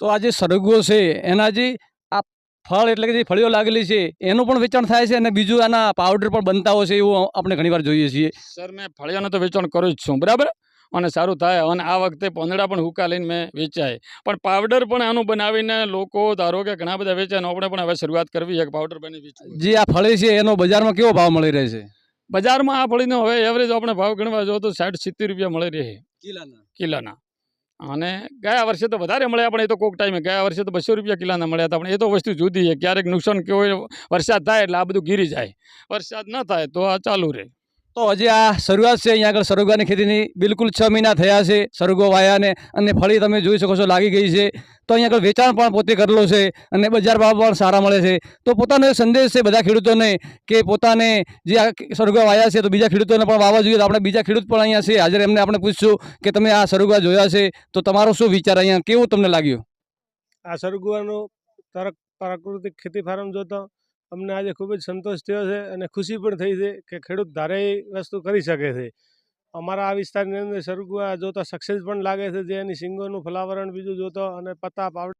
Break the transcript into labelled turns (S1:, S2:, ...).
S1: તો આ જે સરગવો છે એના જે આ ફળ એટલે કે જે ફળીઓ લાગેલી છે એનું પણ વેચાણ થાય છે અને બીજું આના પાવડર પણ બનતા હોય છે એવું આપણે ઘણીવાર જોઈએ છીએ.
S2: સર મેં ફળિયાનું તો વેચાણ કરું જ છું બરાબર? અને સારું થાય અને આ વખતે પોંદડા પણ હુકા લઈને મેં વેચાય પણ પાવડર પણ આનું બનાવીને લોકો ધારો કે ઘણા બધા વેચાય આપણે પણ હવે શરૂઆત કરવી છે કે પાવડર બની વેચવું
S1: જે આ ફળી છે એનો બજારમાં કેવો ભાવ મળી રહે છે?
S2: બજારમાં આ ફળીનો હવે એવરેજ આપણે ભાવ ગણવા જો તો સાઠ સિત્તેર રૂપિયા મળી રહે કિલ્લાના અને ગયા વર્ષે તો વધારે મળ્યા, પણ એ તો કોઈક ટાઈમે ગયા વર્ષે તો બસો રૂપિયા કિલ્લાના મળ્યા હતા, પણ એ તો વસ્તુ જુદી છે. ક્યારેક નુકસાન હોય વરસાદ થાય એટલે આ બધું ગીરી જાય. વરસાદ ન થાય તો આ ચાલુ રહે.
S1: તો હજી આ શરૂઆત છે, અહીંયા આગળ સરોગાની ખેતીની બિલકુલ છ મહિના થયા છે સરગવો વાયાને અને ફળી તમે જોઈ શકો છો, લાગી ગઈ છે. તો અહીંયા આગળ વેચાણ પણ પોતે કરેલો છે અને બજાર ભાવ પણ સારા મળે છે. તો પોતાનો સંદેશ છે બધા ખેડૂતોને કે પોતાને જે આ સરગવા વાયા છે તો બીજા ખેડૂતોને પણ વાવવા જોઈએ. તો આપણે બીજા ખેડૂત પણ અહીંયા છે. હાજર એમને આપણે પૂછશું કે તમે આ સરગવા જોયા છે તો તમારો શું વિચાર અહીંયા કેવું તમને લાગ્યું?
S3: આ સરગવાનું તરક પ્રાકૃતિક ખેતી ફાર્મ જોતો અમને આજે ખૂબ જ સંતોષ થયો છે અને ખુશી પણ થઈ છે કે ખેડૂત ધારે વસ્તુ કરી શકે છે. અમારા આ વિસ્તારની અંદર સરગવા જોતા સક્સેસ પણ લાગે છે, જે એની સિંગોનું ફલાવરણ બીજું જોતો અને પત્તા પાવડર